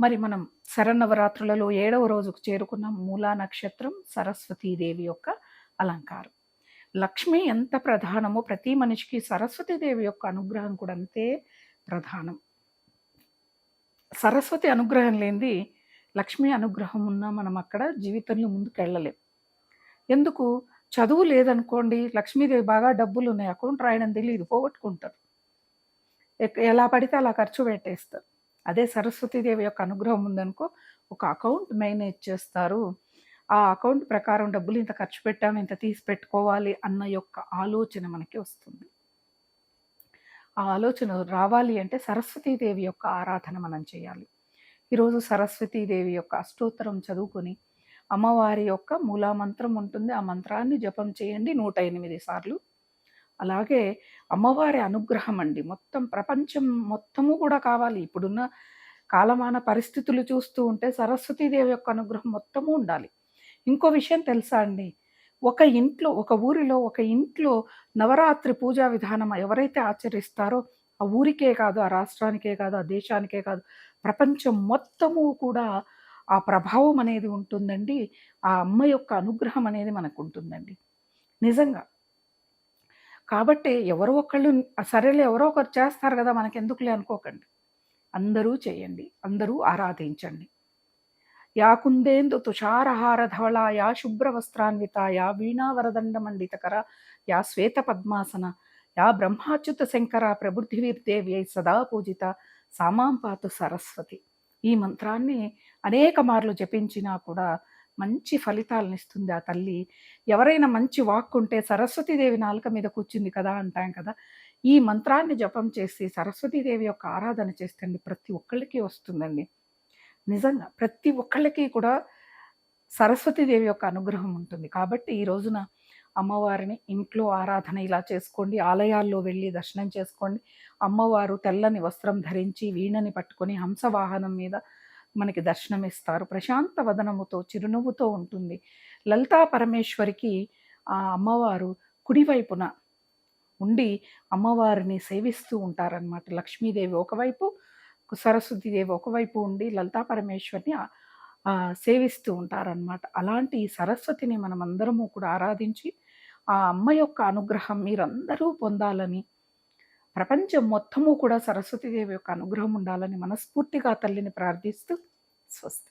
మరి మనం శరన్నవరాత్రులలో ఏడవ రోజుకు చేరుకున్న మూలా నక్షత్రం సరస్వతీదేవి యొక్క అలంకారం. లక్ష్మి ఎంత ప్రధానమో ప్రతి మనిషికి సరస్వతీదేవి యొక్క అనుగ్రహం కూడా అంతే ప్రధానం. సరస్వతి అనుగ్రహం లేనిది లక్ష్మి అనుగ్రహం ఉన్నా మనం అక్కడ జీవితంలో ముందుకు వెళ్ళలేం ఎందుకు? చదువు లేదనుకోండి లక్ష్మీదేవి బాగా డబ్బులు ఉన్నాయి అకౌంట్ రాయడం తెలియదు పోగొట్టుకుంటారు. ఎలా పడితే అలా ఖర్చు పెట్టేస్తారు. అదే సరస్వతీదేవి యొక్క అనుగ్రహం ఉందనుకో ఒక అకౌంట్ మేనేజ్ చేస్తారు. ఆ అకౌంట్ ప్రకారం డబ్బులు ఇంత ఖర్చు పెట్టాము ఇంత తీసి పెట్టుకోవాలి అన్న యొక్క ఆలోచన మనకి వస్తుంది. ఆ ఆలోచన రావాలి అంటే సరస్వతీదేవి యొక్క ఆరాధన మనం చేయాలి. ఈరోజు సరస్వతీదేవి యొక్క అష్టోత్తరం చదువుకొని అమ్మవారి యొక్క మూలామంత్రం ఉంటుంది. ఆ మంత్రాన్ని జపం చేయండి నూట ఎనిమిది సార్లు. అలాగే అమ్మవారి అనుగ్రహం అండి. మొత్తం ప్రపంచం మొత్తము కూడా కావాలి. ఇప్పుడున్న కాలమాన పరిస్థితులు చూస్తూ ఉంటే సరస్వతీదేవి యొక్క అనుగ్రహం మొత్తము ఉండాలి. ఇంకో విషయం తెలుసా అండి? ఒక ఇంట్లో ఒక ఊరిలో ఒక ఇంట్లో నవరాత్రి పూజా విధానం ఎవరైతే ఆచరిస్తారో ఆ ఊరికే కాదు ఆ రాష్ట్రానికే కాదు ఆ దేశానికే కాదు ప్రపంచం మొత్తము కూడా ఆ ప్రభావం అనేది ఉంటుందండి. ఆ అమ్మ యొక్క అనుగ్రహం అనేది మనకు ఉంటుందండి. నిజంగా కాబట్టి ఎవరో ఒకళ్ళు సరేలే ఎవరో ఒకరు చేస్తారు కదా మనకి ఎందుకులే అనుకోకండి. అందరూ చేయండి అందరూ ఆరాధించండి. యా కుందేందు తుషారహార ధవళ యా శుభ్రవస్త్రాన్విత యా వీణావరదండ యా శ్వేత పద్మాసన యా బ్రహ్మాచ్యుత శంకర ప్రభుర్ధివీర్దేవ్యై సదా పూజిత సామాం పాతు సరస్వతి. ఈ మంత్రాన్ని అనేక మార్లు జపించినా కూడా మంచి ఫలితాలను ఇస్తుంది ఆ తల్లి. ఎవరైనా మంచి వాక్ ఉంటే సరస్వతీదేవి నాలుక మీద కూర్చుంది కదా అంటాం కదా. ఈ మంత్రాన్ని జపం చేసి సరస్వతీదేవి యొక్క ఆరాధన చేస్తే ప్రతి ఒక్కళ్ళకి వస్తుందండి. నిజంగా ప్రతి ఒక్కళ్ళకి కూడా సరస్వతీదేవి యొక్క అనుగ్రహం ఉంటుంది. కాబట్టి ఈ రోజున అమ్మవారిని ఇంట్లో ఆరాధన ఇలా చేసుకోండి. ఆలయాల్లో వెళ్ళి దర్శనం చేసుకోండి. అమ్మవారు తెల్లని వస్త్రం ధరించి వీణని పట్టుకొని హంసవాహనం మీద మనకి దర్శనం ఇస్తారు ప్రశాంత వదనముతో చిరునవ్వుతో ఉంటుంది. లలితా పరమేశ్వరికి ఆ అమ్మవారు కుడివైపున ఉండి అమ్మవారిని సేవిస్తూ ఉంటారనమాట లక్ష్మీదేవి ఒకవైపు సరస్వతీదేవి ఒకవైపు ఉండి లలితా పరమేశ్వరిని సేవిస్తూ ఉంటారనమాట అలాంటి సరస్వతిని మనం అందరము కూడా ఆరాధించి ఆ అమ్మ యొక్క అనుగ్రహం మీరందరూ పొందాలని ప్రపంచం మొత్తము కూడా సరస్వతీదేవి యొక్క అనుగ్రహం ఉండాలని మనస్ఫూర్తిగా తల్లిని ప్రార్థిస్తూ స్వస్తి.